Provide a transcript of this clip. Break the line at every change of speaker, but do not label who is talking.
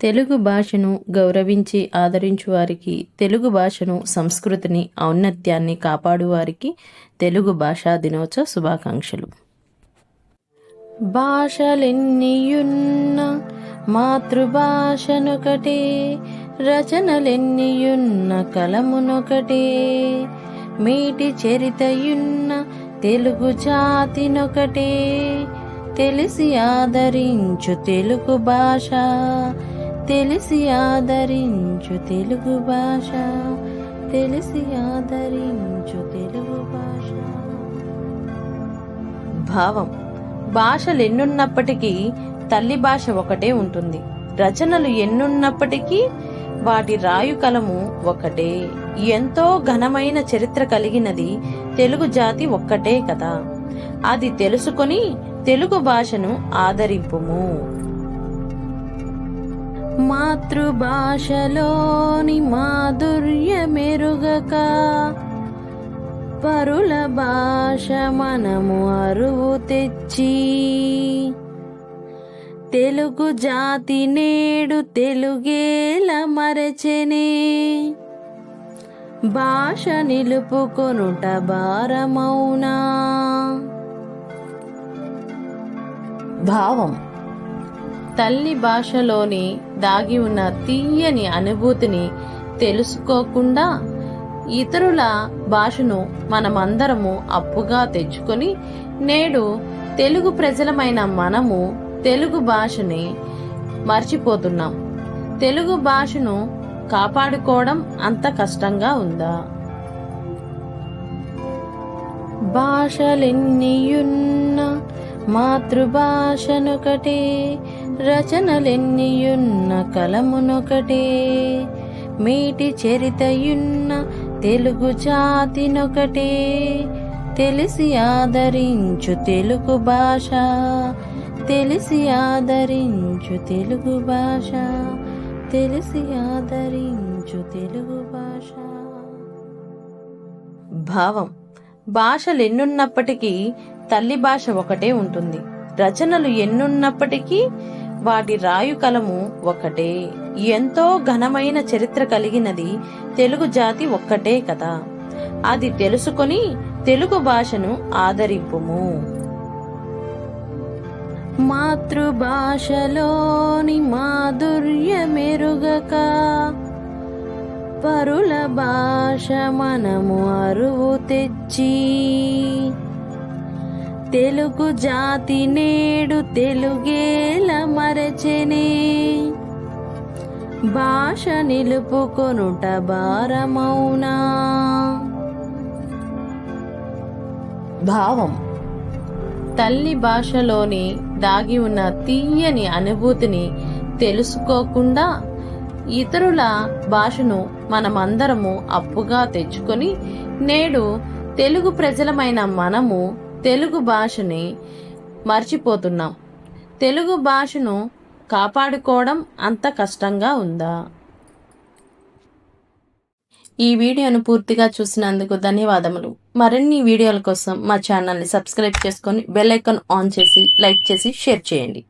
తెలుగు భాషను గౌరవించి ఆదరించు వారికి తెలుగు భాషను సంస్కృతిని ఔన్నత్యాన్ని కాపాడువారికి తెలుగు భాషా దినోత్సవ శుభాకాంక్షలు. భాషలెన్నియున్న మాతృభాషనొకటే రచనలెన్నియున్న కలమునొకటే మీటి చరితయున్న తెలుగు జాతినొకటే. తెలిసి ఆదరించు తెలుగు భాష తెలిసి ఆదరించు తెలుగు భాష తెలిసి ఆదరించు తెలుగు భాష. భావం. భాషలు ఎన్నున్నప్పటికీ తల్లి భాష ఒకటే ఉంటుంది. రచనలు ఎన్నున్నప్పటికీ వాటి రాయు కలము ఒకటే. ఎంతో ఘనమైన చరిత్ర కలిగినది తెలుగు జాతి ఒక్కటే కదా. అది తెలుసుకొని తెలుగు భాషను ఆదరింపుము. మాతృభాషలోని మాధుర్య మెరుగక పరుల భాష మనము అరువు తెచ్చి తెలుగు జాతి నేడు తెలుగేల మరచెనే. భాష నిలుపుకొనుట భారమౌనా. భావం. తల్లి భాషలోని దాగి ఉన్న తీయని అనుభూతిని తెలుసుకోకుండా ఇతరుల భాషను మనమందరము అప్పుగా తెచ్చుకొని నేడు తెలుగు ప్రజలమైన మనము తెలుగు భాషని మర్చిపోతున్నాం. తెలుగు భాషను కాపాడుకోవడం అంత కష్టంగా ఉందా? భాషలెన్నియున్న మాతృభాషనొకటే రచనలెన్నియున్న కలమునొకటే. మీటి చరితయున్న తెలుగు జాతినొకటే. తెలిసి ఆదరించు తెలుగు భాష తెలిసి ఆదరించు తెలుగు భాష తెలిసి ఆదరించు తెలుగు భాష. భావం భాషలు ఎన్నున్నప్పటికీ తల్లి భాష ఒకటే ఉంటుంది. రచనలు ఎన్నున్నప్పటికీ వాటి రాయు కలము ఒకటే. ఎంతో ఘనమైన చరిత్ర కలిగినది తెలుగు జాతి ఒక్కటే కదా. అది తెలుసుకొని తెలుగు భాషను ఆదరింపుము. మాతృభాషలోని మాధుర్య మెరుగక పరుల భాష మనము అరువు తెచ్చి తెలుగు జాతి నేడు తెలుగేల మరచెనే. భాష నిలుపుకొనుట భారమౌనా. భావం. తల్లి భాషలోని దాగి ఉన్న తీయని అనుభూతిని తెలుసుకోకుండా ఇతరుల భాషను మనమందరము అప్పుగా తెచ్చుకొని నేడు తెలుగు ప్రజలమైన మనము తెలుగు భాషని మర్చిపోతున్నాం. తెలుగు భాషను కాపాడుకోవడం అంత కష్టంగా ఉందా? ఈ వీడియోను పూర్తిగా చూసినందుకు ధన్యవాదములు. మరిన్ని వీడియోల కోసం మా ఛానల్ని సబ్స్క్రైబ్ చేసుకొని బెల్ ఐకాన్ ఆన్ చేసి లైక్ చేసి షేర్ చేయండి.